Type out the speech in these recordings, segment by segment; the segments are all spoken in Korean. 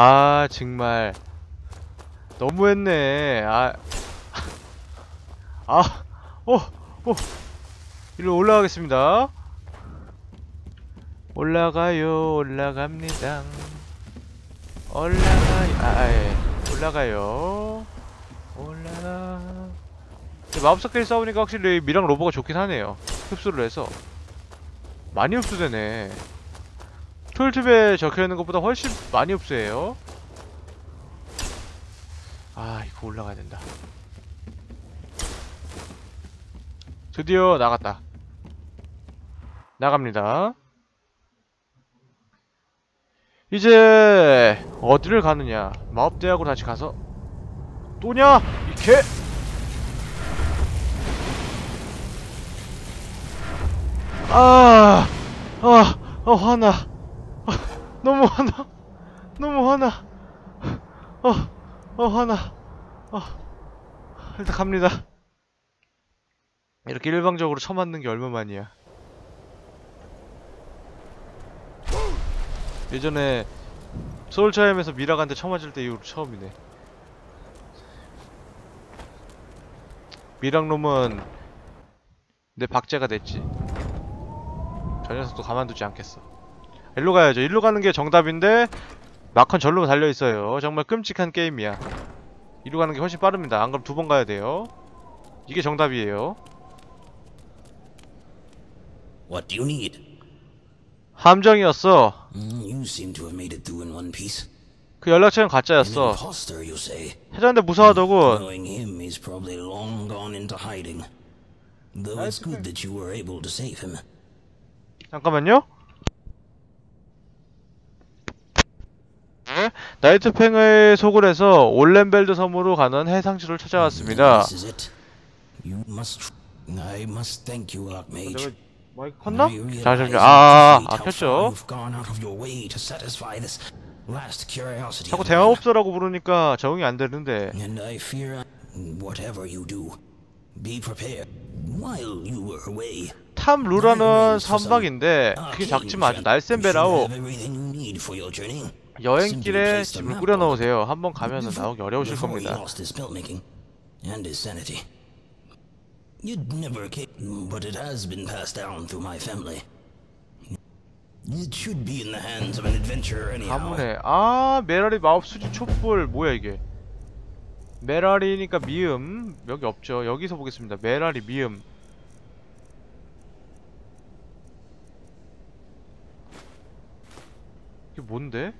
아 정말 너무했네 아 아, 어, 어, 일로 올라가겠습니다. 올라가요, 올라갑니다. 올라가요, 아, 예, 올라가요. 올라가. 마법사끼리 싸우니까 확실히 미랑 로보가 좋긴 하네요. 흡수를 해서. 많이 흡수되네. 툴팁에 적혀있는 것보다 훨씬 많이 흡수해요. 아, 이거 올라가야 된다. 드디어 나갔다. 나갑니다. 이제 어디를 가느냐? 마법대학으로 다시 가서 또냐? 이 개! 아, 아, 아 화나. 아, 너무 화나. 너무 화나. 어, 어 화나. 어, 일단 갑니다. 이렇게 일방적으로 쳐맞는 게 얼마만이야. 예전에 서울차임에서 미라한테 쳐맞을 때 이후로 처음이네. 미랑놈은 내 박제가 됐지. 저 녀석도 가만두지 않겠어. 일로 가야죠. 일로 가는 게 정답인데 마컨 절로 달려 있어요. 정말 끔찍한 게임이야. 이리로 가는 게 훨씬 빠릅니다. 안 그럼 두 번 가야 돼요. 이게 정답이에요. What do you need? 함정이었어. Mm, you seem to have made it through in one piece. 그 연락처는 가짜였어. 해자인데 him, he's probably long gone into hiding. Though it's good that you were able to save him. 잠깐만요. 네, 나이트팽의 속을 해서 올렌벨드 섬으로 가는 해상지를 찾아왔습니다. 마이크 컸나? 잠시만요. 아, 아 켰죠. 자꾸 mine. 대마법사라고 부르니까 적응이 안 되는데. 탐 루라는 선박인데 그게 작지만 아주 날쌘 배라오. 여행길에 짐을 꾸려 넣으세요. 한번 가면은 나오기 어려우실 겁니다. and his sanity. You'd never came, but it has been passed down through my family. It should be in the hands of an adventurer anyhow. 가문에 아 메라리 마법 수지 촛불 뭐야 이게? 메라리니까 미음 여기 없죠. 여기서 보겠습니다. 메라리 미음. 이게 뭔데?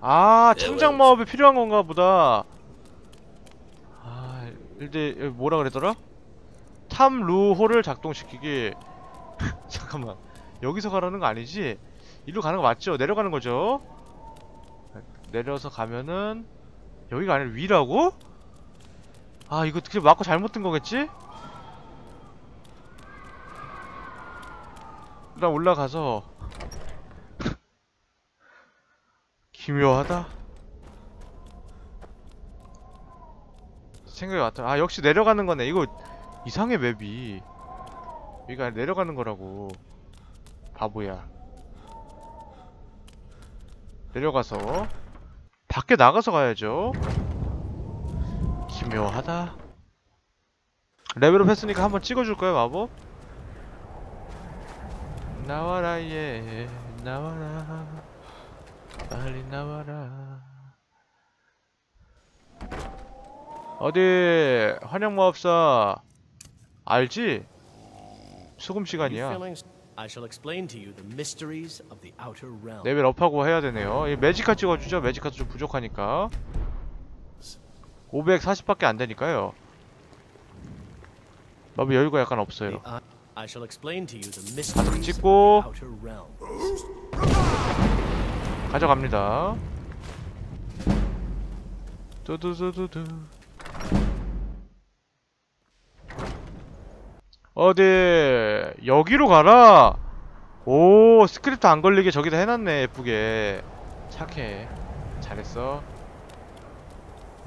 아 창작 마법이 필요한 건가 보다. 아 여기 뭐라 그랬더라? 탐루호를 작동시키기. 잠깐만 여기서 가라는 거 아니지? 이리로 가는 거 맞죠? 내려가는 거죠? 내려서 가면은 여기가 아니라 위라고? 아 이거 그냥 맞고 잘못 든 거겠지? 일단 올라가서 기묘하다. 생각이 왔다. 아 역시 내려가는 거네. 이거 이상해 맵이. 여기가 내려가는 거라고. 바보야. 내려가서 밖에 나가서 가야죠. 기묘하다. 레벨업 했으니까 한번 찍어줄 거야 마법? 나와라 예. 나와라 빨리 나와라 어디 환영마법사 알지? 수금 시간이야. 레벨 업하고 해야 되네요. 이 매지카 찍어주죠. 매지카도 좀 부족하니까. 540밖에 안 되니까요. 마법 여유가 약간 없어요. 가득 찍고. 가져갑니다. 두두두두두. 어디 여기로 가라. 오 스크립트 안 걸리게 저기다 해놨네 예쁘게. 착해. 잘했어.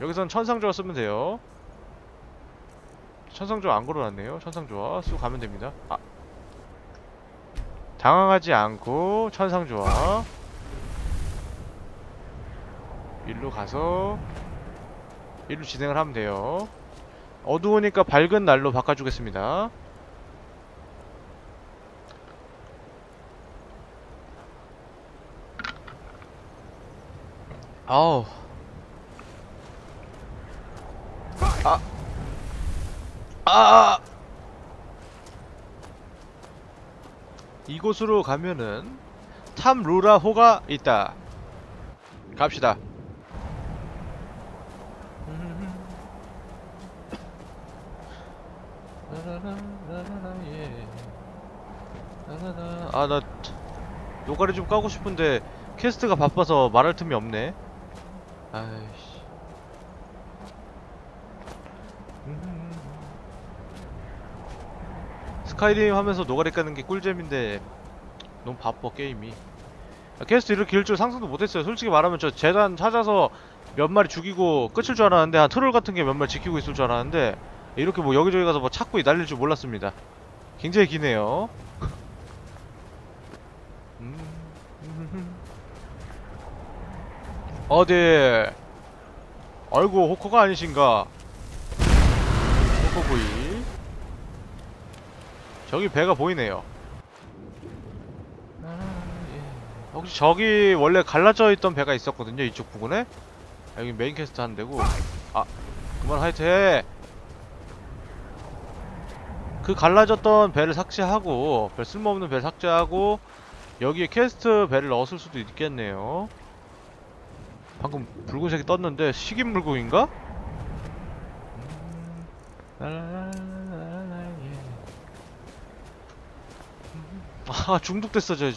여기선 천상조화 쓰면 돼요. 천상조화 안 걸어놨네요. 천상조화 쓰고 가면 됩니다. 아. 당황하지 않고 천상조화. 일로 가서 일로 진행을 하면 돼요 어두우니까 밝은 날로 바꿔주겠습니다 아우 아 아! 이곳으로 가면은 탐 루라호가 있다. 갑시다. 아, 나 노가리 좀 까고 싶은데 캐스트가 바빠서 말할 틈이 없네. 아이씨. 스카이림 하면서 노가리 까는 게 꿀잼인데 너무 바빠 게임이 아, 캐스트 이렇게 길 줄 상상도 못했어요 솔직히 말하면 저 재단 찾아서 몇 마리 죽이고 끝일 줄 알았는데 한 트롤 같은 게 몇 마리 지키고 있을 줄 알았는데 이렇게 뭐 여기저기 가서 뭐 찾고 날릴 줄 몰랐습니다 굉장히 기네요 어디 아이고 호커가 아니신가 호커 구이 저기 배가 보이네요. 혹시 저기 원래 갈라져 있던 배가 있었거든요. 이쪽 부근에. 아, 여기 메인 캐스트 하는 데고. 아, 그만 하이트 해. 그 갈라졌던 배를 삭제하고, 별 쓸모없는 배를 삭제하고, 여기에 캐스트 배를 넣었을 수도 있겠네요. 방금 붉은색이 떴는데 식인 물고기인가? 아 중독됐어 저.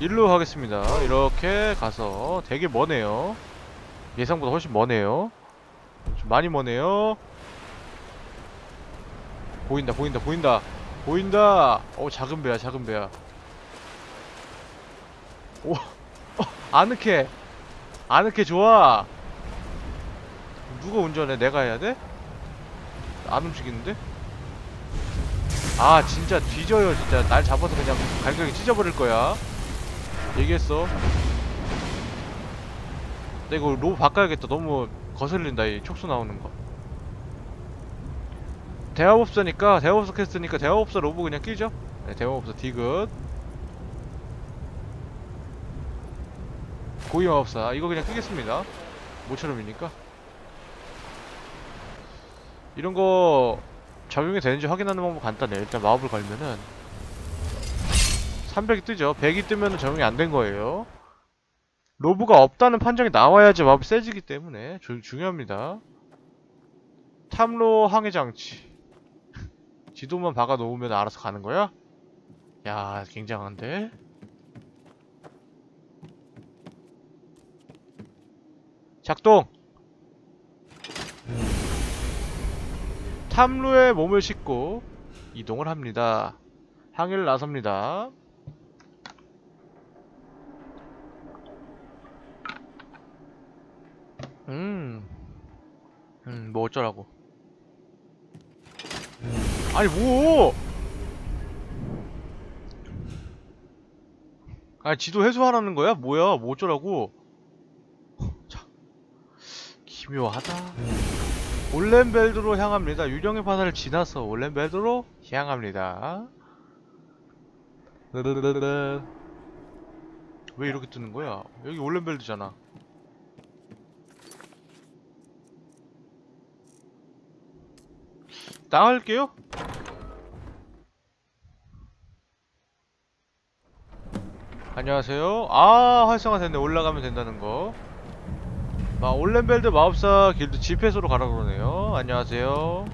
일로 가겠습니다. 이렇게 가서 되게 머네요. 예상보다 훨씬 머네요. 좀 많이 머네요. 보인다 보인다 보인다. 보인다! 어 작은 배야 작은 배야 오 어, 아늑해. 아늑해 좋아. 누가 운전해? 내가 해야 돼? 안 움직이는데? 아 진짜 뒤져요 진짜. 날 잡아서 그냥 갈격이 찢어버릴 거야. 얘기했어. 근데 이거 로브 바꿔야겠다. 너무 거슬린다 이 촉수 나오는 거. 대화법사니까 대화법사 캐스트니까 대화법사 로브 그냥 끼죠? 네, 대화법사 디귿 고위마법사 이거 그냥 끼겠습니다 모처럼이니까 이런 거 적용이 되는지 확인하는 방법 간단해요. 일단 마법을 걸면은 300이 뜨죠. 100이 뜨면은 적용이 안 된 거예요. 로브가 없다는 판정이 나와야지 마법이 세지기 때문에 주, 중요합니다. 탐로 항해 장치. 지도만 박아 놓으면 알아서 가는 거야? 야, 굉장한데? 작동! 탐루에 몸을 싣고 이동을 합니다. 항해를 나섭니다. 음, 음, 뭐 어쩌라고. 아니, 뭐! 아니, 지도 해소하라는 거야? 뭐야? 뭐 어쩌라고? 참, 기묘하다. 올렌벨드로 향합니다. 유령의 바다를 지나서 올렌벨드로 향합니다. 왜 이렇게 뜨는 거야? 여기 올렌벨드잖아. 나갈게요. 안녕하세요. 아 활성화 됐네. 올라가면 된다는 거. 아, 올렌벨드 마법사 길드 집회소로 가라 그러네요. 안녕하세요.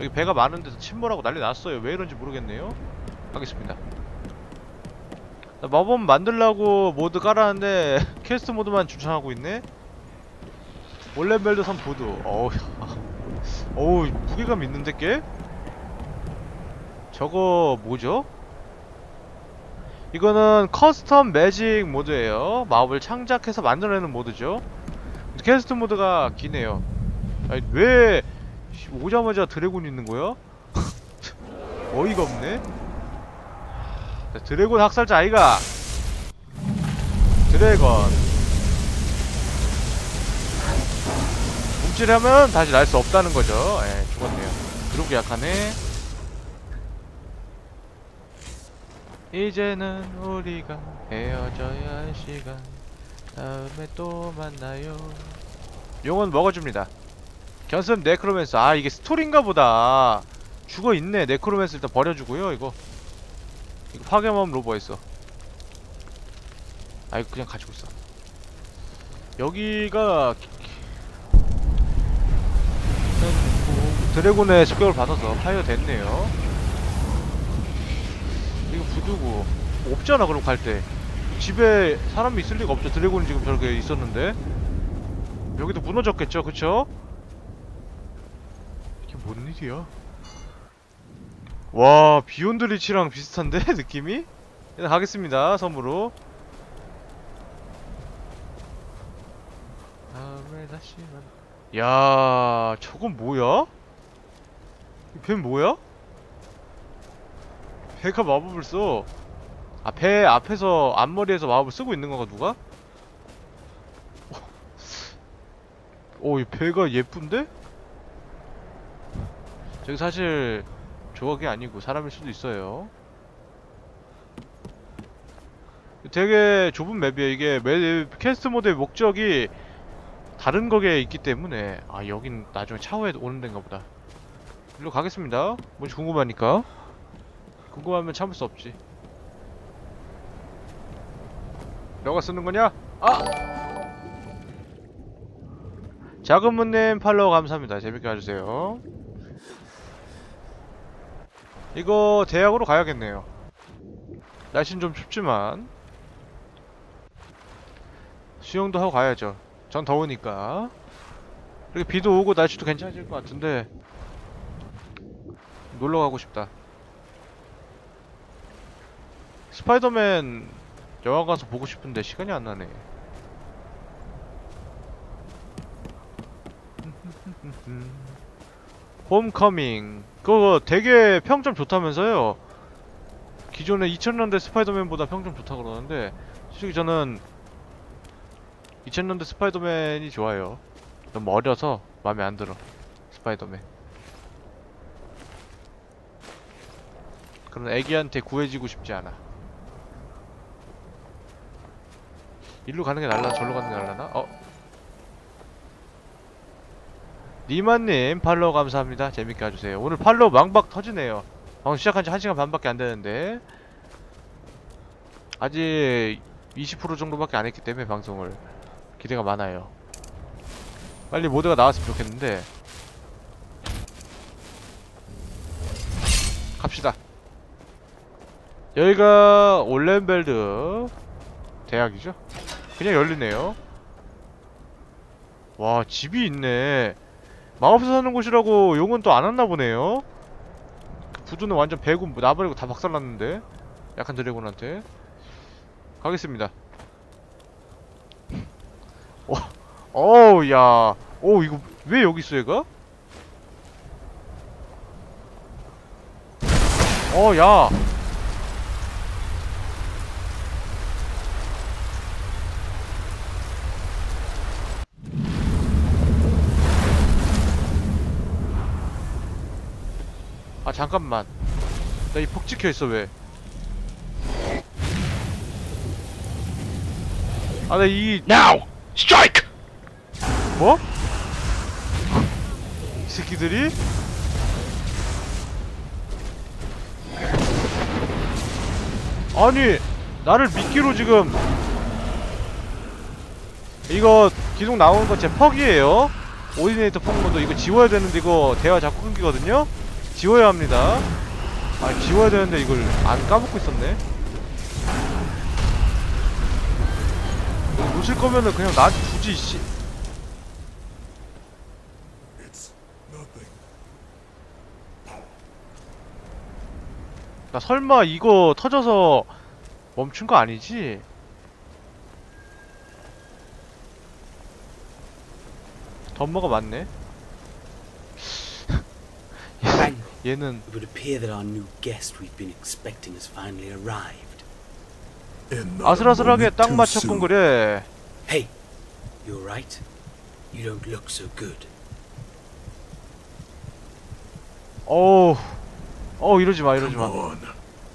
여기 배가 많은데서 침몰하고 난리 났어요. 왜 이런지 모르겠네요. 가겠습니다. 자, 마법 만들라고 모드 깔았는데 캐스트 모드만 추천하고 있네. 올렌벨드 선 보드. 어우, 어우 무게감 있는데 꽤? 저거 뭐죠? 이거는 커스텀 매직 모드예요. 마법을 창작해서 만들어내는 모드죠. 캐스트 모드가 기네요. 아니 왜 씨, 오자마자 드래곤 있는 거야? 어이가 없네. 자, 드래곤 학살자 아이가. 드래건 움찔하면 다시 날 수 없다는 거죠. 예 죽었네요. 그렇게 약하네. 이제는 우리가 헤어져야 할 시간. 다음에 또 만나요 용은 먹어줍니다. 견습 네크로맨스 아 이게 스토리인가 보다. 죽어있네. 네크로맨스 일단 버려주고요 이거. 이거 파괴범 로버 있어. 아 이거 그냥 가지고 있어. 여기가 드래곤의 습격을 받아서 파이어 됐네요. 이거 부두고. 없잖아 그럼 갈 때. 집에 사람이 있을 리가 없죠. 드래곤이 지금 저렇게 있었는데 여기도 무너졌겠죠 그쵸? 이게 뭔 일이야 와 비욘드 리치랑 비슷한데 느낌이? 일단 가겠습니다 섬으로 다음에 다시 만 야, 저건 뭐야? 이뱀 뭐야? 배가 마법을 써. 아, 배 앞에서 앞머리에서 마법을 쓰고 있는 건가 누가? 오, 이 배가 예쁜데? 저기 사실 조각이 아니고 사람일 수도 있어요. 되게 좁은 맵이에요. 이게 맵 캐스트 모드의 목적이 다른 거기에 있기 때문에 아 여긴 나중에 차후에 오는 데인가 보다 일로 가겠습니다 뭔지 궁금하니까 궁금하면 참을 수 없지 너가 쓰는 거냐? 아! 자금문님 팔로우 감사합니다. 재밌게 봐주세요. 이거 대학으로 가야겠네요. 날씨는 좀 춥지만 수영도 하고 가야죠. 전 더우니까. 이렇게 비도 오고 날씨도 괜찮아질 것 같은데 놀러 가고 싶다. 스파이더맨 영화 가서 보고 싶은데 시간이 안 나네 홈커밍 그거 되게 평점 좋다면서요 기존에 2000년대 스파이더맨보다 평점 좋다 그러는데 솔직히 저는 2000년대 스파이더맨이 좋아요. 너무 어려서 마음에 안 들어. 스파이더맨. 그런 애기한테 구해지고 싶지 않아. 일로 가는 게 날라, 절로 가는 게 날라나? 어? 니마님 팔로우 감사합니다. 재밌게 봐주세요. 오늘 팔로우 망박 터지네요. 방금 시작한 지 1시간 반밖에 안 되는데 아직 20% 정도밖에 안 했기 때문에 방송을 기대가 많아요. 빨리 모드가 나왔으면 좋겠는데 갑시다. 여기가 올렌벨드 대학이죠? 그냥 열리네요. 와 집이 있네. 마법사 사는 곳이라고 용은 또 안 왔나 보네요. 부두는 완전 배구 나버리고 다 박살났는데 약한 드래곤한테 가겠습니다. 어, 어우, 야. 오, 이거, 왜 여기 있어, 얘가? 어, 야. 잠깐만. 나 이 폭 찍혀있어, 왜? 아, 나 이, Now! Strike! 뭐? 이 새끼들이? 아니 나를 미끼로 지금 이거 기둥 나오는 거제 퍽이에요 오디네이터 퍽모드 이거 지워야 되는데 이거 대화 자꾸 끊기거든요? 지워야 합니다 아 지워야 되는데 이걸 안 까먹고 있었네 놓칠 거면은 그냥 나한테 주지 씨 나 설마 이거 터져서 멈춘 거 아니지? 덤머가 맞네. 얘는 It would appear that our new guest we've been expecting has finally arrived. 아슬아슬하게 딱 맞췄군. 그래 Hey, you alright? You don't look so good. 어우 어우 이러지 마 이러지 Come 마 on.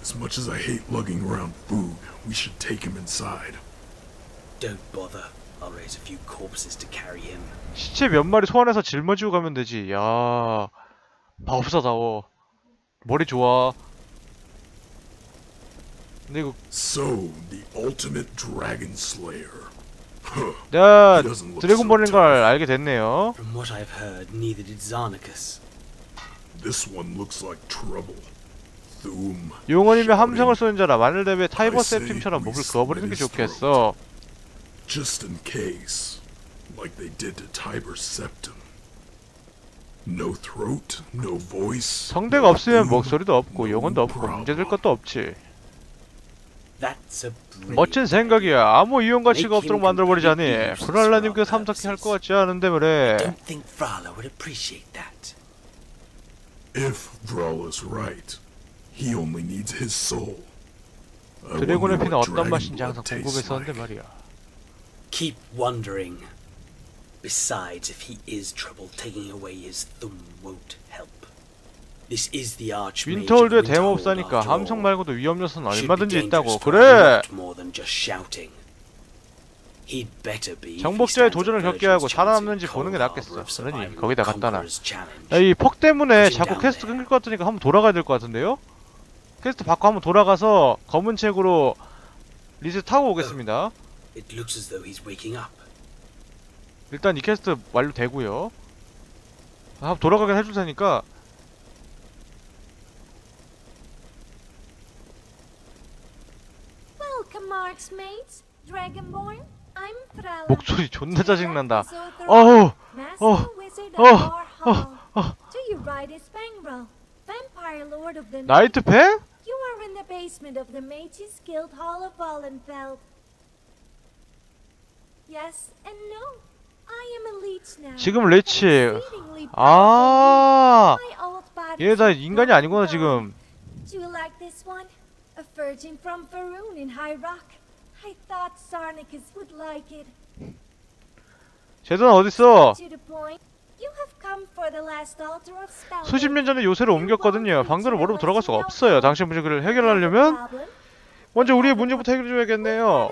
As much as I hate lugging around food, we should take him inside. Don't bother. I'll raise a few corpses to carry him. 시체 몇 마리 소환해서 짊어지고 가면 되지 야 마법사다워 머리 좋아 근데 이거 So, the ultimate dragon slayer. 내가 드래곤볼인 걸. 알게 됐네요 From what I've heard, neither did Xarnicus. This one looks like trouble. Thum. 용원이며 shouting, 함성을 쏘는 자라 마늘 대비에 타이버 we 목을 그어버리는 게 좋겠어 Just in case. Like they did to Tiber Septim. No throat, no voice. 성대가 없으면 목소리도 없고 영혼도 없고. 문제될 것도 없지 That's a brilliant 멋진 생각이야 아무 이용 가치가 없도록 만들어버리자니 completely useless 브랄라님 그 for our 삼석기 할것 purposes. 같지 않은데 말해 Don't think Frala would appreciate that. If Vrala's right, he only needs his soul. I 드래곤의 피는 어떤 맛인지 항상 궁금했었는데. 말이야 Keep wondering. Besides, if he is trouble, taking away his thumb won't help. This is the Archmage 대모업사니까 after all. 함성 말고도 위험 요소는 얼마든지 있다고 그래 정복자의 도전을 겪게 하고 살아남는지 보는 게 낫겠어. 그러니 거기다 갖다 놔. Conqueror's challenge. 야, 이폭 때문에 자꾸 퀘스트. 끊길 것 같으니까 한번 돌아가야 될 것 같은데요? 퀘스트 받고 한번 돌아가서 검은 책으로 리즈 타고 오겠습니다 It looks as though he's waking up. 일단 이 퀘스트 완료되고요 한번 돌아가긴 해줄 테니까. 목소리 존나 짜증난다 어우 어, 어. 어. Of the Night. 나이트 팬? You are in the basement of the Mages Guild Hall of Wallenfeld. Yes and no. 지금 레치 아 being. My old body 얘다 인간이 아니구나. 지금 Do you like this one? A virgin from Faroon in High Rock. I thought Sarnicus would like it. 제도는 어딨어 To the point. You have come for the last altar of spell. 수십 년 전에 요새로 옮겼거든요 방도를 모르고 들어갈 수가 없어요 당신 문제를 해결하려면 먼저 우리의 문제부터 해결해줘야겠네요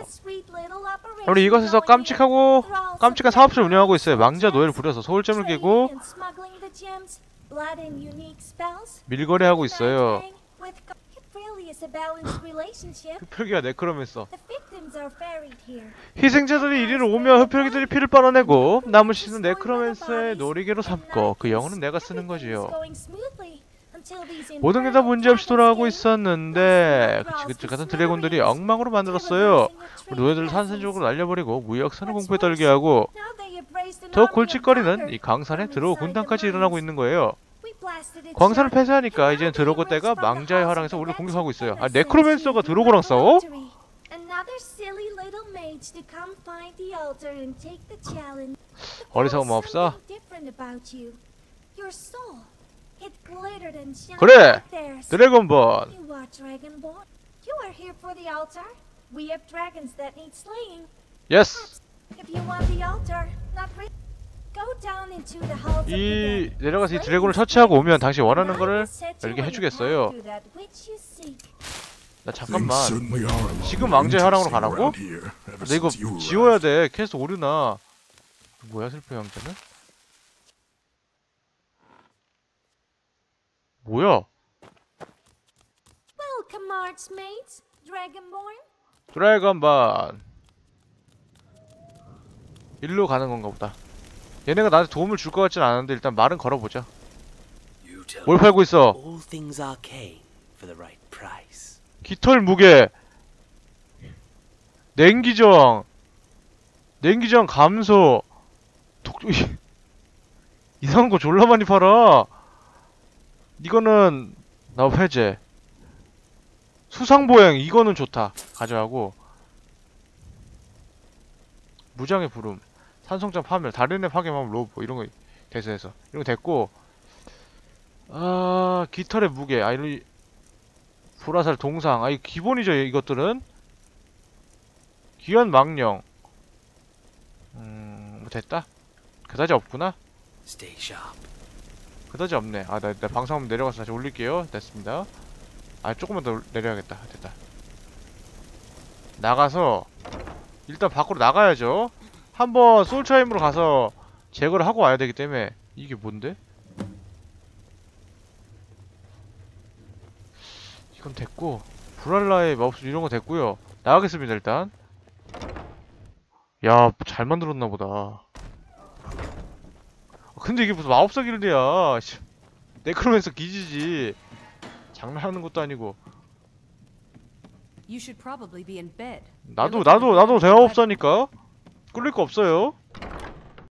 우리 이것에서 깜찍하고 깜찍한 사업소를 운영하고 있어요. 망자 노예를 부려서 소울잼을 깨고 밀거래하고 있어요. 흡혈귀가 네크로맨서. 희생자들이 이리로 오며 흡혈귀들이 피를 빨아내고 남은 씨는 네크로맨서의 놀이개로 삼고 그 영혼은 내가 쓰는 거지요 모든 게 다 문제없이 돌아가고 있었는데 그치 그치. 같은 드래곤들이 엉망으로 만들었어요. 우리 노예들을 산산적으로 날려버리고 무역선을 공포에 떨게 하고 더 골칫거리는 이 강산에 드로우 군단까지 일어나고 있는 거예요. 광산을 폐쇄하니까 이젠 드로고 떼가 망자의 화랑에서 우리를 공격하고 있어요. 아 네크로맨서가 드로고랑 싸워? 어리석은 마법사? 그래! 드래곤본 You are Dragonborn. You are here for the altar. We have dragons that need slaying. 예스 If you want the altar, not re- go down into the halls of 이. 내려가서 이 드래곤을 처치하고 오면 당신이 원하는 거를 열게 the 해주겠어요. 나 잠깐만 지금 왕자의 화랑으로 interesting 가라고? 근데 이거 지워야. 돼 캐스트 오류나 뭐야 슬퍼의 왕자는? 뭐야. 드래곤반. 일로 가는 건가 보다. 얘네가 나한테 도움을 줄 것 같진 않은데 일단 말은 걸어보자. 뭘 팔고 있어. 깃털 무게. 냉기정. 냉기정 감소. 독 이상한 거 졸라 많이 팔아 이거는 나 해제 수상보행 이거는 좋다. 가져가고. 무장의 부름. 산송장 파멸. 다른 애 파괴하면 로브 이런 거 대세해서. 이런 거 됐고. 아 깃털의 무게. 아 이런 불화살 동상. 아 이거 기본이죠 이것들은? 귀한 망령. 음, 뭐 됐다. 그다지 없구나. Stay sharp. 그다지 없네. 아, 나, 한번 내려가서 다시 올릴게요. 됐습니다. 아, 조금만 더 내려야겠다. 됐다. 나가서 일단 밖으로 나가야죠. 한번 솔차임으로 가서 제거를 하고 와야 되기 때문에 이게 뭔데? 이건 됐고 브랄라의 마법술 이런 거 됐고요. 나가겠습니다 일단. 야, 잘 만들었나 보다. 근데 이게 무슨 마법사 길드야. 씨. 네크로맨서 기지지. 장난하는 것도 아니고. 나도 나도 나도 대화업사니까 끌릴 거 없어요.